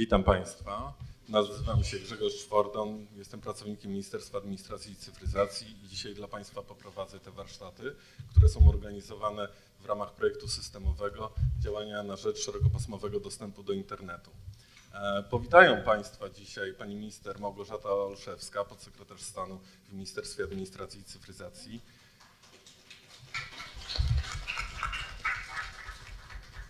Witam Państwa. Nazywam się Grzegorz Czwordon, jestem pracownikiem Ministerstwa Administracji i Cyfryzacji i dzisiaj dla Państwa poprowadzę te warsztaty, które są organizowane w ramach projektu systemowego działania na rzecz szerokopasmowego dostępu do internetu. E, Powitają Państwa dzisiaj pani minister Małgorzata Olszewska, podsekretarz stanu w Ministerstwie Administracji i Cyfryzacji.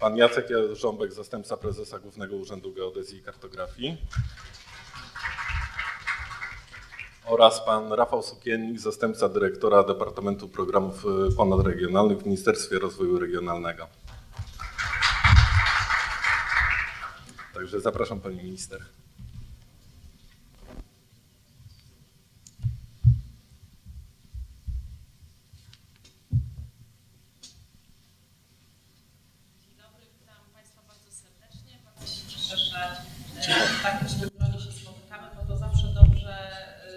Pan Jacek Rząbek, zastępca prezesa Głównego Urzędu Geodezji i Kartografii. Oraz pan Rafał Sukiennik, zastępca dyrektora Departamentu Programów Ponadregionalnych w Ministerstwie Rozwoju Regionalnego. Także zapraszam pani minister. Dzień dobry, witam Państwa bardzo serdecznie. Bardzo się cieszę, że e, w tak licznym gronie się spotykamy, bo to zawsze dobrze e,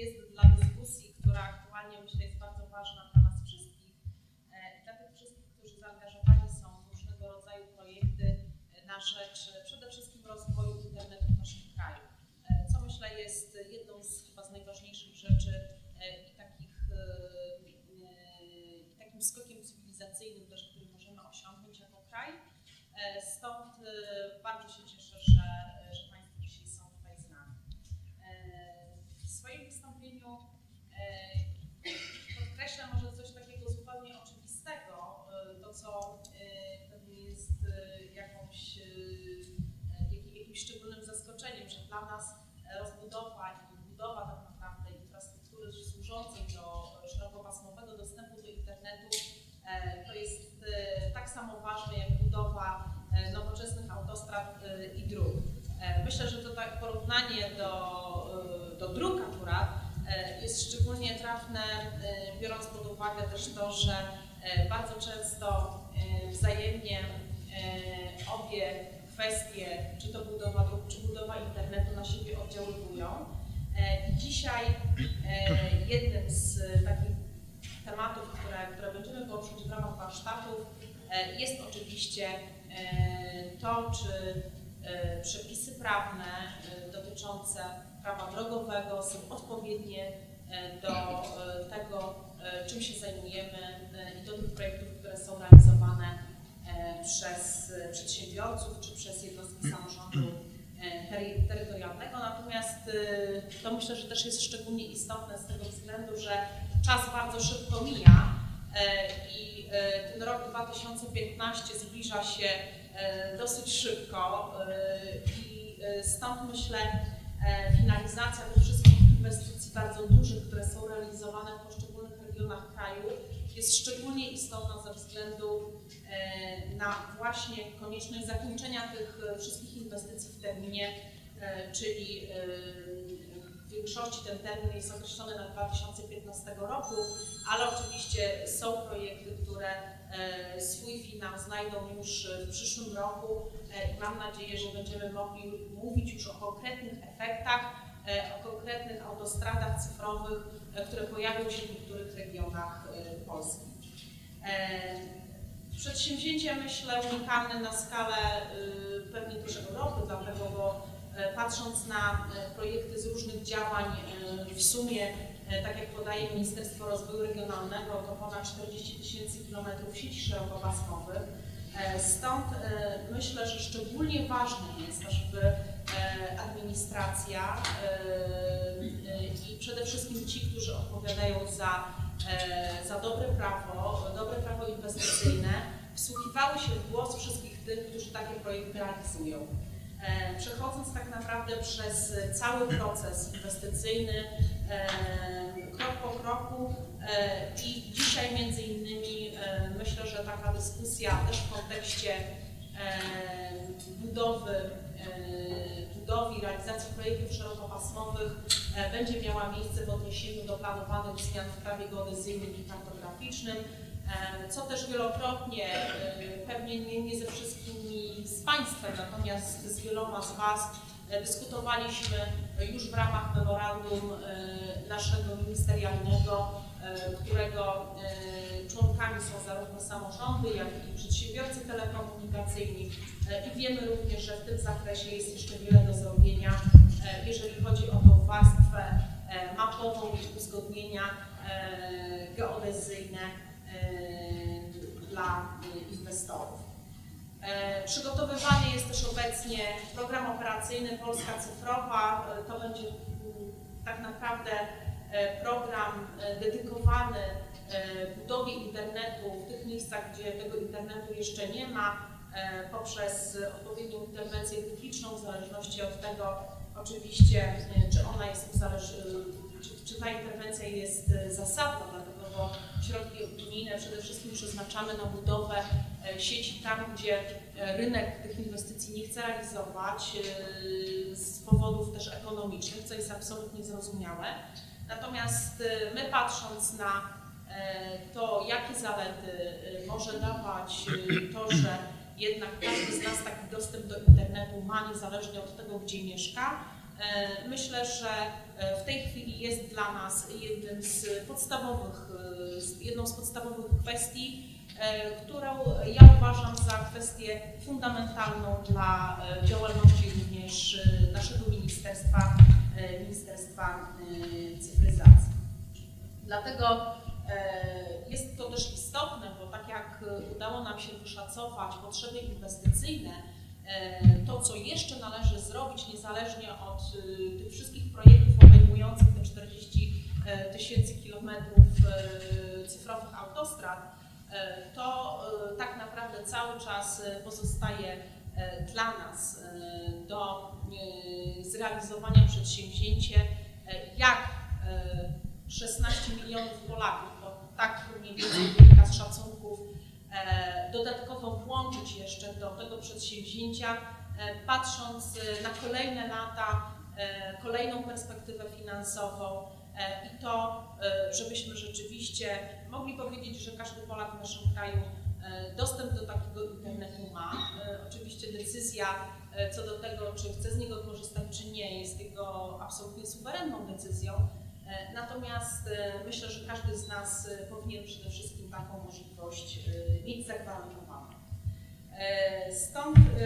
jest dla dyskusji, która aktualnie myślę jest bardzo ważna dla nas wszystkich e, i dla tych wszystkich, którzy zaangażowani są w różnego rodzaju projekty e, na rzecz e, przede wszystkim rozwoju internetu w naszym kraju. E, Co myślę jest jedną z chyba z najważniejszych rzeczy e, i takich e, e, i takim skokiem cywilizacyjnym też, który możemy osiągnąć jako kraj. E, Stąd Myślę, że to tak porównanie do, e, do akurat e, jest szczególnie trafne, e, biorąc pod uwagę też to, że e, bardzo często wzajemnie obie kwestie, czy to budowa dróg, czy budowa internetu na siebie oddziaływują. I dzisiaj jednym z takich tematów, które, które będziemy poruszyć w ramach warsztatów, jest oczywiście to, czy przepisy prawne e, dotyczące prawa drogowego są odpowiednie e, do e, tego, e, czym się zajmujemy e, i do tych projektów, które są realizowane e, przez e, przedsiębiorców czy przez jednostki samorządu e, tery- terytorialnego. Natomiast e, to myślę, że też jest szczególnie istotne z tego względu, że czas bardzo szybko mija e, i e, ten rok 2015 zbliża się e, dosyć szybko e, i e, stąd myślę e, finalizacja tych wszystkich inwestycji bardzo dużych, które są realizowane w poszczególnych regionach kraju jest szczególnie istotna ze względu e, na właśnie konieczność zakończenia tych e, wszystkich inwestycji w terminie, e, czyli e, w większości ten termin jest określony na 2015 roku, ale oczywiście są projekty, które e, swój finał znajdą już w przyszłym roku e, i mam nadzieję, że będziemy mogli mówić już o konkretnych efektach, e, o konkretnych autostradach cyfrowych, e, które pojawią się w niektórych regionach e, Polski. E, Przedsięwzięcie, myślę, unikalne na skalę pewnie też Europy, dlatego, bo e, patrząc na e, projekty z różnych działań, e, w sumie, e, tak jak podaje Ministerstwo Rozwoju Regionalnego, to ponad 40 tysięcy kilometrów sieci szerokopasmowych. E, Stąd e, myślę, że szczególnie ważne jest, żeby e, administracja e, e, i przede wszystkim ci, którzy odpowiadają za e, za dobre prawo, dobre prawo inwestycyjne, wsłuchiwały się w głos wszystkich tych, którzy takie projekty realizują. E, Przechodząc tak naprawdę przez cały proces inwestycyjny, e, krok po kroku e, i dzisiaj między innymi myślę, że taka dyskusja też w kontekście budowy, e, budowy i realizacji projektów szerokopasmowych będzie miała miejsce w odniesieniu do planowanych zmian w prawie geodezyjnym i kartograficznym, co też wielokrotnie, e, pewnie nie, nie ze wszystkimi z Państwem, natomiast z wieloma z Was e, dyskutowaliśmy już w ramach memorandum e, naszego ministerialnego, e, którego e, członkami są zarówno samorządy, jak i przedsiębiorcy telekomunikacyjni. E, i wiemy również, że w tym zakresie jest jeszcze wiele do zrobienia, e, jeżeli chodzi o tą warstwę e, mapową i uzgodnienia e, geodezyjne. e, dla e, inwestorów. E, Przygotowywany jest też obecnie program operacyjny Polska Cyfrowa. E, To będzie mm, tak naprawdę e, program dedykowany budowie internetu w tych miejscach, gdzie tego internetu jeszcze nie ma, poprzez odpowiednią interwencję techniczną, w zależności od tego oczywiście, czy ona jest czy, ta interwencja jest zasadna, bo środki unijne przede wszystkim przeznaczamy na budowę e, sieci tam, gdzie e, rynek tych inwestycji nie chce realizować e, z powodów też ekonomicznych, co jest absolutnie zrozumiałe. Natomiast my patrząc na to, jakie zalety może dawać to, że jednak każdy z nas taki dostęp do internetu ma niezależnie od tego, gdzie mieszka, myślę, że w tej chwili jest dla nas jednym z podstawowych, jedną z podstawowych kwestii, e, którą ja uważam za kwestię fundamentalną dla e, działalności również e, naszego ministerstwa, Ministerstwa Cyfryzacji. Dlatego jest to też istotne, bo tak jak udało nam się wyszacować potrzeby inwestycyjne, to co jeszcze należy zrobić, niezależnie od tych wszystkich projektów obejmujących te 40 e, tysięcy kilometrów e, cyfrowych autostrad, e, to e, tak naprawdę cały czas e, pozostaje e, dla nas e, do e, zrealizowania przedsięwzięcie, e, jak e, 16 milionów Polaków, bo tak mniej więcej wynika z szacunków, e, dodatkowo włączyć jeszcze do tego przedsięwzięcia, e, patrząc e, na kolejne lata, e, kolejną perspektywę finansową e, i to, e, żebyśmy rzeczywiście mogli powiedzieć, że każdy Polak w naszym kraju e, dostęp do takiego internetu ma. E, Oczywiście decyzja e, co do tego, czy chce z niego korzystać, czy nie, jest jego absolutnie suwerenną decyzją. E, Natomiast e, myślę, że każdy z nas e, powinien przede wszystkim taką możliwość e, mieć zagwarantowaną. E, Stąd e,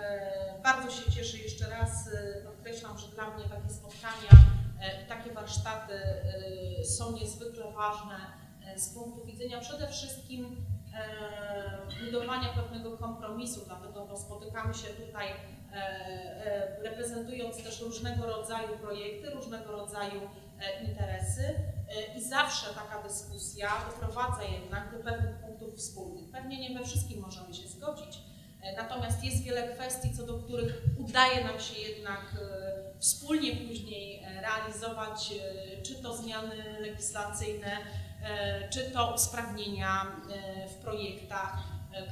e, bardzo się cieszę jeszcze raz, e, podkreślam, że dla mnie takie spotkania e, takie warsztaty e, są niezwykle ważne e, z punktu widzenia przede wszystkim e, budowania pewnego kompromisu, dlatego bo spotykamy się tutaj e, e, reprezentując też różnego rodzaju projekty, różnego rodzaju e, interesy e, i zawsze taka dyskusja doprowadza jednak do pewnych punktów wspólnych. Pewnie nie we wszystkim możemy się zgodzić, e, natomiast jest wiele kwestii, co do których udaje nam się jednak e, wspólnie później e, realizować, e, czy to zmiany legislacyjne, e, czy to usprawnienia w projektach,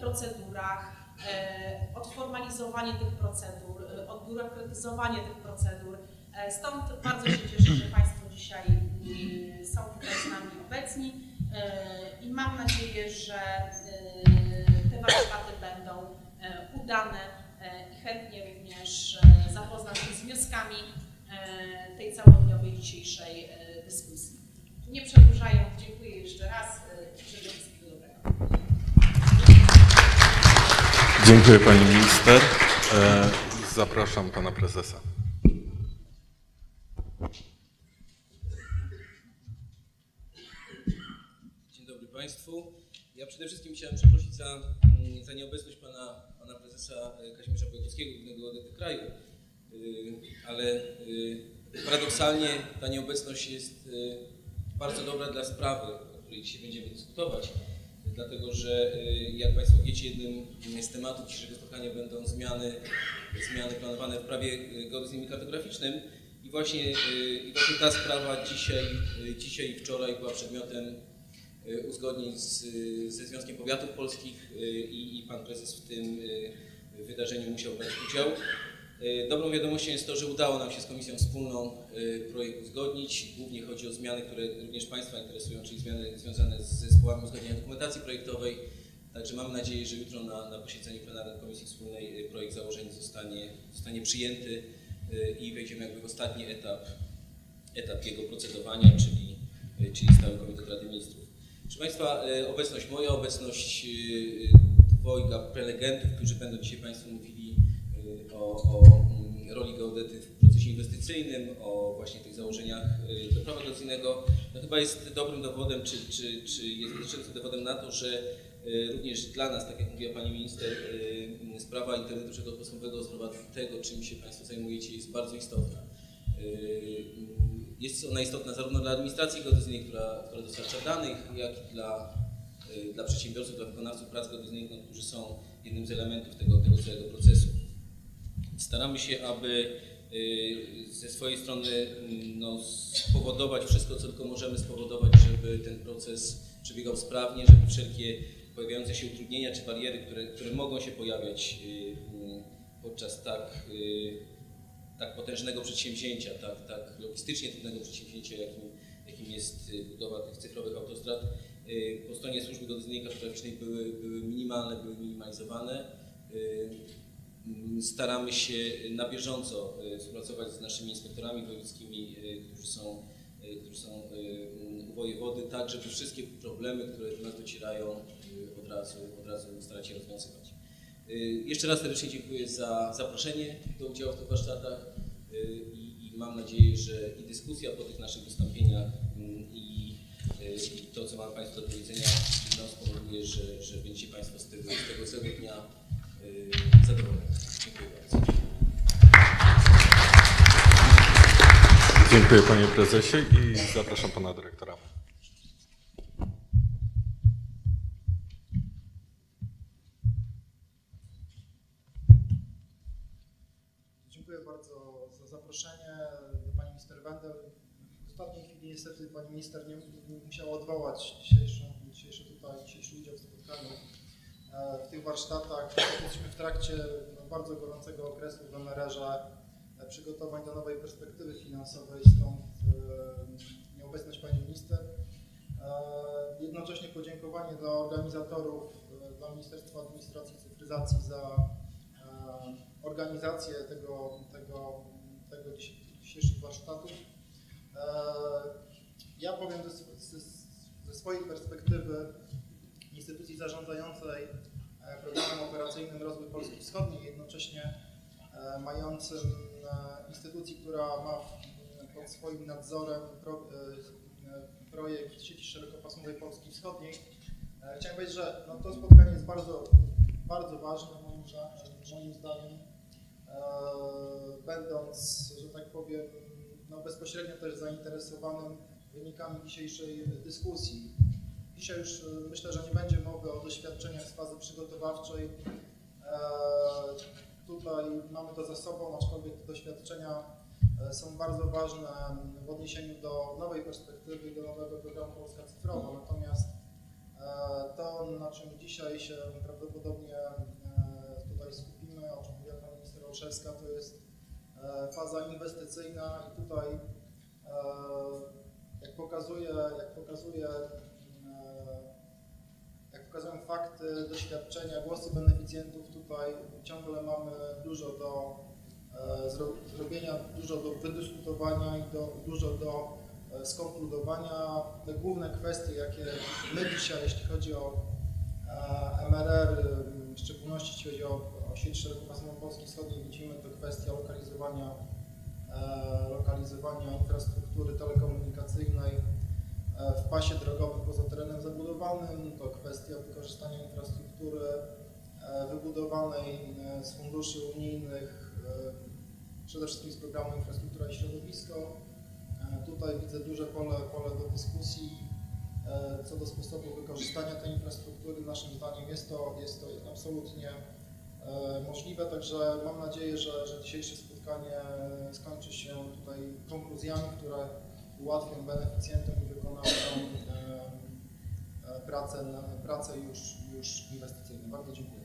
procedurach, odformalizowanie tych procedur, odbiurokratyzowanie tych procedur. Stąd bardzo się cieszę, że Państwo dzisiaj są tutaj z nami obecni i mam nadzieję, że te warsztaty będą udane i chętnie również e, zapoznam się z wnioskami e, tej całodniowej dzisiejszej e, dyskusji. Nie przedłużając, dziękuję jeszcze raz e, i życzę wszystkiego dobrego. Dziękuję Pani Minister. E, Zapraszam Pana Prezesa. Dzień dobry Państwu. Ja przede wszystkim chciałem przeprosić za, mm, za nieobecność Prezesa e, Kazimierza Wojtkowskiego, Głównego Geodety Kraju, Y, ale y, paradoksalnie ta nieobecność jest bardzo dobra dla sprawy, o której dzisiaj będziemy dyskutować, dlatego że jak Państwo wiecie, jednym z tematów dzisiejszego spotkania będą zmiany, zmiany planowane w prawie geodezyjnym i kartograficznym. I właśnie, i właśnie ta sprawa dzisiaj, dzisiaj i wczoraj była przedmiotem uzgodnień z, ze Związkiem Powiatów Polskich i, i Pan Prezes w tym wydarzeniu musiał brać udział. Y, Dobrą wiadomością jest to, że udało nam się z Komisją Wspólną y, projekt uzgodnić. Głównie chodzi o zmiany, które również Państwa interesują, czyli zmiany związane z zespołami uzgadniania dokumentacji projektowej. Także mamy nadzieję, że jutro na, na posiedzeniu plenarnym Komisji Wspólnej y, projekt założeń zostanie, zostanie przyjęty i wejdziemy jakby w ostatni etap, etap jego procedowania, czyli, czyli Stały Komitet Rady Ministrów. Proszę Państwa, e, obecność moja, obecność e, dwojga prelegentów, którzy będą dzisiaj Państwu mówili e, o, o mm, roli geodety w procesie inwestycyjnym, o właśnie tych założeniach e, do prawa geodezyjnego, no chyba jest dobrym dowodem, czy, czy, czy jest wystarczającym dowodem na to, że e, również dla nas, tak jak mówiła Pani Minister, sprawa internetu szerokopasmowego, sprawa tego, czym się Państwo zajmujecie, jest bardzo istotna. Jest ona istotna zarówno dla administracji geodezyjnej, która, która dostarcza danych, jak i dla, y, dla przedsiębiorców, dla wykonawców prac geodezyjnych, no, którzy są jednym z elementów tego, tego całego procesu. Staramy się, aby y, ze swojej strony mm, no, spowodować wszystko, co tylko możemy spowodować, żeby ten proces przebiegał sprawnie, żeby wszelkie pojawiające się utrudnienia czy bariery, które, które mogą się pojawiać y, y, podczas tak y, tak potężnego przedsięwzięcia, tak, tak logistycznie trudnego przedsięwzięcia, jakim, jakim jest y, budowa tych cyfrowych autostrad, y, po stronie służby i kartograficznej były, były minimalne, były minimalizowane. Y, Staramy się na bieżąco y, współpracować z naszymi inspektorami wojewódzkimi, y, którzy są, y, którzy są y, u wojewody, tak żeby wszystkie problemy, które do nas docierają, y, od razu, od razu starać się rozwiązywać. Y, Jeszcze raz serdecznie dziękuję za zaproszenie do udziału w tych warsztatach y, i, i mam nadzieję, że i dyskusja po tych naszych wystąpieniach i, to, co mam Państwu do powiedzenia, no, spowoduje, że, że będziecie Państwo z tego, z tego całego dnia y, zadowoleni. Dziękuję bardzo. Dziękuję panie prezesie i zapraszam pana dyrektora. Niestety pani minister nie, musiała odwołać dzisiejszą, dzisiejszy tutaj, dzisiejszy udział w spotkaniu e, w tych warsztatach. Jesteśmy w trakcie no, bardzo gorącego okresu w MRR-ze e, przygotowań do nowej perspektywy finansowej, stąd e, nieobecność pani minister. Jednocześnie podziękowanie dla organizatorów, dla Ministerstwa Administracji i Cyfryzacji za organizację tego, tego, tego dzisiejszych warsztatów. E, Ja powiem ze, ze, swojej perspektywy instytucji zarządzającej e, programem operacyjnym Rozwój Polski Wschodniej, jednocześnie e, mającym e, instytucji, która ma pod swoim nadzorem pro, projekt sieci szerokopasmowej Polski Wschodniej. Chciałem powiedzieć, że no, to spotkanie jest bardzo, bardzo ważne moim, za- moim zdaniem, będąc, że tak powiem, no, bezpośrednio też zainteresowanym wynikami dzisiejszej dyskusji. Dzisiaj już e, myślę, że nie będzie mowy o doświadczeniach z fazy przygotowawczej. E, Tutaj mamy to za sobą, aczkolwiek te doświadczenia e, są bardzo ważne w odniesieniu do nowej perspektywy do nowego programu Polska Cyfrowa. Natomiast to, na czym dzisiaj się prawdopodobnie tutaj skupimy, o czym mówiła pani minister Olszewska, to jest faza inwestycyjna i tutaj pokazuje, jak pokazuje e, jak pokazują fakty, doświadczenia, głosy beneficjentów, tutaj ciągle mamy dużo do e, zro, zrobienia, dużo do wydyskutowania i do, dużo do e, skonkludowania. Te główne kwestie, jakie my dzisiaj, jeśli chodzi o MRR, w szczególności jeśli chodzi o, o sieć szerokopasmową Polski Wschodniej, widzimy, to kwestia lokalizowania, lokalizowania infrastruktury telekomunikacyjnej e, w pasie drogowym poza terenem zabudowanym, to kwestia wykorzystania infrastruktury e, wybudowanej e, z funduszy unijnych, przede wszystkim z programu Infrastruktura i Środowisko. Tutaj widzę duże pole, pole do dyskusji co do sposobu wykorzystania tej infrastruktury. Naszym zdaniem jest to, jest to absolutnie możliwe, także mam nadzieję, że, że dzisiejsze spotkanie skończy się tutaj konkluzjami, które ułatwią beneficjentom i wykonawcom e, e, pracę, pracę już, już inwestycyjną. Bardzo dziękuję.